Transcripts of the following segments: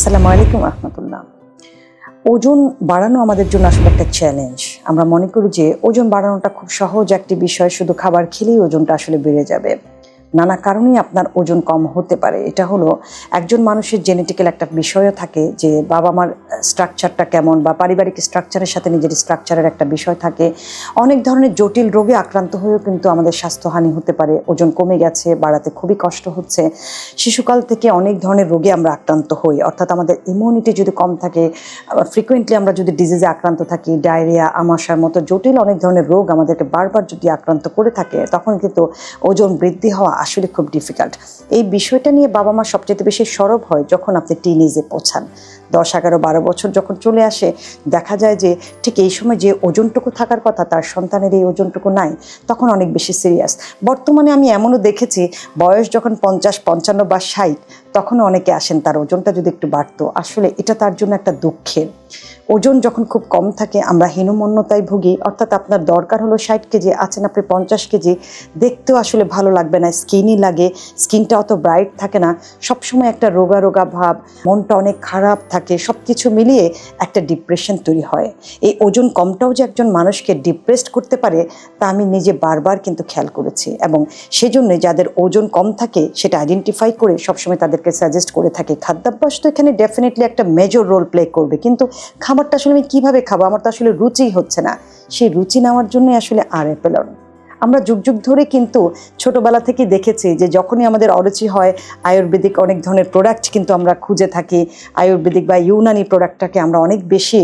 আসসালামু আলাইকুম রহমতুল্লাহ। ওজন বাড়ানো আমাদের জন্য আসলে একটা চ্যালেঞ্জ আমরা মনে করি যে ওজন বাড়ানোটা খুব সহজ একটি বিষয়, শুধু খাবার খেলেই ওজনটা আসলে বেড়ে যাবে। নানা কারণেই আপনার ওজন কম হতে পারে। এটা হলো একজন মানুষের জেনেটিক্যাল একটা বিষয়ও থাকে যে বাবা মার স্ট্রাকচারটা কেমন বা পারিবারিক স্ট্রাকচারের সাথে নিজের স্ট্রাকচারের একটা বিষয় থাকে। অনেক ধরনের জটিল রোগে আক্রান্ত হয়েও কিন্তু আমাদের স্বাস্থ্যহানি হতে পারে। ওজন কমে গেছে, বাড়াতে খুবই কষ্ট হচ্ছে। শিশুকাল থেকে অনেক ধরনের রোগে আমরা আক্রান্ত হই। অর্থাৎ আমাদের ইমিউনিটি যদি কম থাকে ফ্রিকুয়েন্টলি আমরা যদি ডিজিজে আক্রান্ত থাকি ডায়রিয়া আমাশার মতো জটিল অনেক ধরনের রোগ আমাদেরকে বারবার যদি আক্রান্ত করে থাকে, তখন কিন্তু ওজন বৃদ্ধি হওয়া আসলে খুব ডিফিকাল্ট এই বিষয়টা নিয়ে বাবা মা সবচেয়ে বেশি সরব হয় যখন আপনি টিনেজে পৌঁছান। দশ, এগারো, বারো বছর যখন চলে আসে, দেখা যায় যে ঠিক এই সময় যে ওজনটুকু থাকার কথা, তার সন্তানের এই ওজনটুকু নাই, তখন অনেক বেশি সিরিয়াস বর্তমানে আমি এমনও দেখেছি, বয়স যখন পঞ্চাশ, পঞ্চান্ন বা ষাট, তখনও অনেকে আসেন তার ওজনটা যদি একটু বাড়তো। আসলে এটা তার জন্য একটা দুঃখের ওজন যখন খুব কম থাকে, আমরা হীনমন্যতায় ভুগি। অর্থাৎ আপনার দরকার হলো ষাট কেজি, আছেন আপনি পঞ্চাশ কেজি। দেখতেও আসলে ভালো লাগবে না স্কিনই লাগে স্কিনটা অত ব্রাইট থাকে না। সবসময় একটা রোগা রোগা ভাব, মনটা অনেক খারাপ থাকে সব কিছু মিলিয়ে একটা ডিপ্রেশন তৈরি হয়। এই ওজন কমটাও যে একজন মানুষকে ডিপ্রেসড করতে পারে, তা আমি নিজে বারবার কিন্তু খেয়াল করেছি। এবং সেজন্য যাদের ওজন কম থাকে, সেটা আইডেন্টিফাই করে সবসময় তাদেরকে সাজেস্ট করে থাকে। খাদ্যাভ্যাস তো এখানে ডেফিনেটলি একটা মেজর রোল প্লে করবে। কিন্তু খাবারটা আসলে আমি কীভাবে খাব? আমার তো আসলে রুচি হচ্ছে না। সেই রুচি নেওয়ার জন্যই আসলে আর অ্যাপেলন আমরা যুগ যুগ ধরে কিন্তু ছোটবেলা থেকে দেখেছি যে যখনই আমাদের অরুচি হয়, আয়ুর্বেদিক অনেক ধরনের প্রোডাক্ট কিন্তু আমরা খুঁজে থাকি। আয়ুর্বেদিক বা ইউনানি প্রোডাক্টটাকে আমরা অনেক বেশি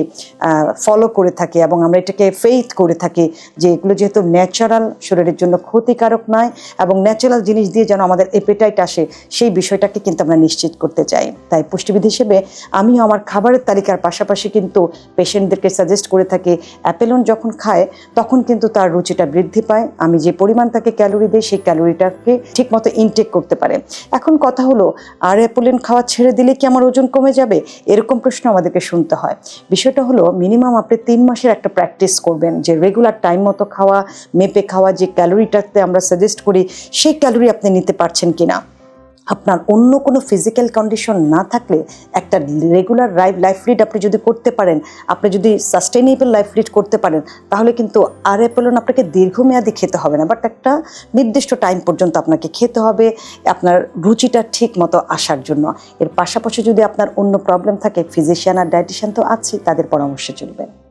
ফলো করে থাকি এবং আমরা এটাকে ফেইথ করে থাকি যে এগুলো যেহেতু ন্যাচারাল শরীরের জন্য ক্ষতিকারক নয় এবং ন্যাচারাল জিনিস দিয়ে যেন আমাদের এপেটাইট আসে, সেই বিষয়টাকে কিন্তু আমরা নিশ্চিত করতে চাই। তাই পুষ্টিবিদ হিসেবে আমিও আমার খাবারের তালিকার পাশাপাশি কিন্তু পেশেন্টদেরকে সাজেস্ট করে থাকি, অ্যাপেলন যখন খায়, তখন কিন্তু তার রুচিটা বৃদ্ধি পায়। আমি যে পরিমাণ তাকে ক্যালোরি দিই, সেই ক্যালোরিটাকে ঠিকমতো ইনটেক করতে পারে। এখন কথা হলো, আর অ্যাপোলিন খাওয়া ছেড়ে দিলে কি আমার ওজন কমে যাবে? এরকম প্রশ্ন আমাদেরকে শুনতে হয়। বিষয়টা হলো মিনিমাম আপনি তিন মাসের একটা প্র্যাকটিস করবেন, যে রেগুলার টাইম মতো খাওয়া, মেপে খাওয়া যে ক্যালোরিটাতে আমরা সাজেস্ট করি, সেই ক্যালোরি আপনি নিতে পারছেন কিনা। আপনার অন্য কোনো ফিজিক্যাল কন্ডিশন না থাকলে একটা রেগুলার লাইফ লিড আপনি যদি করতে পারেন, আপনি যদি সাস্টেনেবল লাইফ লিড করতে পারেন, তাহলে কিন্তু আর অ্যাপেলন আপনাকে দীর্ঘমেয়াদী খেতে হবে না। বাট একটা নির্দিষ্ট টাইম পর্যন্ত আপনাকে খেতে হবে, আপনার রুচিটা ঠিক মতো আসার জন্য। এর পাশাপাশি যদি আপনার অন্য প্রবলেম থাকে ফিজিশিয়ান আর ডায়েটিশিয়ান তো আছেই, তাদের পরামর্শে চলবেন